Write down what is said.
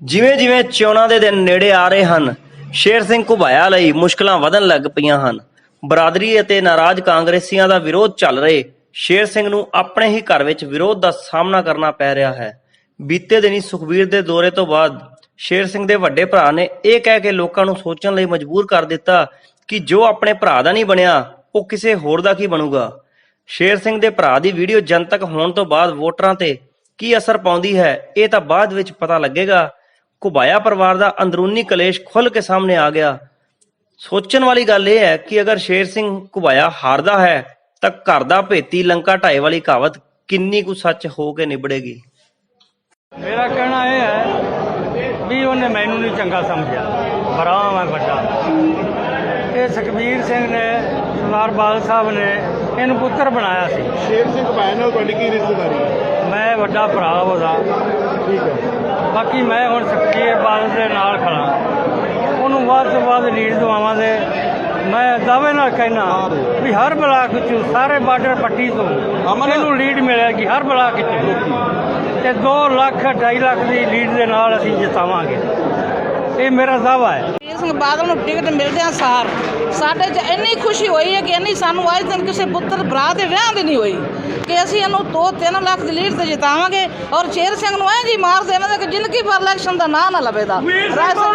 ਜਿਵੇਂ ਜਿਵੇਂ ਚੋਣਾਂ ਦੇ ਦਿਨ ਨੇੜੇ ਆ ਰਹੇ ਹਨ, ਸ਼ੇਰ ਸਿੰਘ ਘੁਬਾਇਆ ਲਈ ਮੁਸ਼ਕਲਾਂ ਵਧਣ ਲੱਗ ਪਈਆਂ ਹਨ। ਬਰਾਦਰੀ ਅਤੇ ਨਾਰਾਜ਼ ਕਾਂਗਰਸੀਆਂ ਦਾ ਵਿਰੋਧ ਚੱਲ ਰਹੇ ਸ਼ੇਰ ਸਿੰਘ ਨੂੰ ਆਪਣੇ ਹੀ ਘਰ ਵਿੱਚ ਵਿਰੋਧ ਦਾ ਸਾਹਮਣਾ ਕਰਨਾ ਪੈ ਰਿਹਾ ਹੈ। ਬੀਤੇ ਦਿਨੀ ਸੁਖਬੀਰ ਦੇ ਦੌਰੇ ਤੋਂ ਬਾਅਦ ਸ਼ੇਰ ਸਿੰਘ ਦੇ ਵੱਡੇ ਭਰਾ ਨੇ ਇਹ ਕਹਿ ਕੇ ਲੋਕਾਂ ਨੂੰ ਸੋਚਣ ਲਈ ਮਜਬੂਰ ਕਰ ਦਿੱਤਾ ਕਿ ਜੋ ਆਪਣੇ ਭਰਾ ਦਾ ਨਹੀਂ ਬਣਿਆ, ਉਹ ਕਿਸੇ ਹੋਰ ਦਾ ਕੀ ਬਣੂਗਾ। ਸ਼ੇਰ ਸਿੰਘ ਦੇ ਭਰਾ ਦੀ ਵੀਡੀਓ ਜਨਤਕ ਹੋਣ ਤੋਂ ਬਾਅਦ ਵੋਟਰਾਂ ਤੇ ਕੀ ਅਸਰ ਪਾਉਂਦੀ ਹੈ, ਇਹ ਤਾਂ ਬਾਅਦ ਵਿੱਚ ਪਤਾ ਲੱਗੇਗਾ। ਘੁਬਾਇਆ ਪਰਿਵਾਰ ਦਾ ਅੰਦਰੂਨੀ ਕਲੇਸ਼ ਖੁੱਲ ਕੇ ਸਾਹਮਣੇ ਆ ਗਿਆ। ਸੋਚਣ ਵਾਲੀ ਗੱਲ ਇਹ ਹੈ ਕਿ ਅਗਰ ਸ਼ੇਰ ਸਿੰਘ ਘੁਬਾਇਆ ਹਾਰਦਾ ਹੈ ਤਾਂ ਘਰ ਦਾ ਭੇਤੀ ਲੰਕਾ ਢਾਏ ਵਾਲੀ ਕਹਾਵਤ ਕਿੰਨੀ ਕੁ ਸੱਚ ਹੋ ਕੇ ਨਿਬੜੇਗੀ। ਮੇਰਾ ਕਹਿਣਾ ਇਹ ਹੈ ਵੀ ਉਹਨੇ ਮੈਨੂੰ ਨਹੀਂ ਚੰਗਾ ਸਮਝਿਆ। ਭਰਾ ਮੈਂ ਵੱਡਾ। ਇਹ ਸੁਖਬੀਰ ਸਿੰਘ ਨੇ ਸਰਦਾਰ ਬਾਦਲ ਸਾਹਿਬ ਨੇ ਇਹਨੂੰ ਪੁੱਤਰ ਬਣਾਇਆ ਸੀ। ਸ਼ੇਰ ਸਿੰਘ ਭਾਈ ਨਾਲ ਤੁਹਾਡੀ ਕੀ ਰਿਸ਼ਤੇਦਾਰੀ? ਹੈ ਮੈਂ ਵੱਡਾ ਭਰਾ ਉਹਦਾ। ਠੀਕ ਹੈ। ਬਾਕੀ ਮੈਂ ਹੁਣ ਸੁਖਬੀਰ ਬਾਦਲ ਦੇ ਨਾਲ ਖੜਾ। ਉਹਨੂੰ ਵੱਧ ਤੋਂ ਵੱਧ ਲੀਡ ਦਵਾਵਾਂ ਦੇ ਮੈਂ ਦਾਅਵੇ ਨਾਲ ਕਹਿਣਾ ਵੀ ਹਰ ਬਲਾਕ ਵਿੱਚ ਸਾਰੇ ਬਾਰਡਰ ਪੱਟੀ ਤੋਂ ਇਹਨੂੰ ਲੀਡ ਮਿਲੇਗੀ ਹਰ ਬਲਾਕ ਵਿੱਚ। ਤੇ 2 ਲੱਖ 2.5 ਲੱਖ ਦੀ ਲੀਡ ਦੇ ਨਾਲ ਅਸੀਂ ਜਿਤਾਵਾਂਗੇ। ਇਹ ਮੇਰਾ ਦਾਅਵਾ ਹੈ। ਸਿੰਘ ਬਾਦਲ ਨੂੰ ਟਿਕਟ ਮਿਲਦਿਆਂ ਸਾਰ। ਸਾਡੇ 'ਚ ਇੰਨੀ ਖੁਸ਼ੀ ਹੋਈ ਹੈ ਕਿ ਇੰਨੀ ਸਾਨੂੰ ਅੱਜ ਦਿਨ ਕਿਸੇ ਪੁੱਤਰ ਭਰਾ ਦੇ ਵਿਆਹ ਦੀ ਨਹੀਂ ਹੋਈ। ਕਿ ਅਸੀਂ ਇਹਨੂੰ 2-3 ਲੱਖ ਦੀ ਲੀਡ ਤੇ ਜਿਤਾਵਾਂਗੇ ਔਰ ਸ਼ੇਰ ਸਿੰਘ ਨੂੰ ਐਂ ਜੀ ਮਾਰ ਦੇਵਾਂਗੇ ਕਿ ਜ਼ਿੰਦਗੀ ਭਰ ਇਲੈਕਸ਼ਨ ਦਾ ਨਾਂ ਨਾ ਲਵੇਦਾ। ਰਾਜ ਸਿੰਘ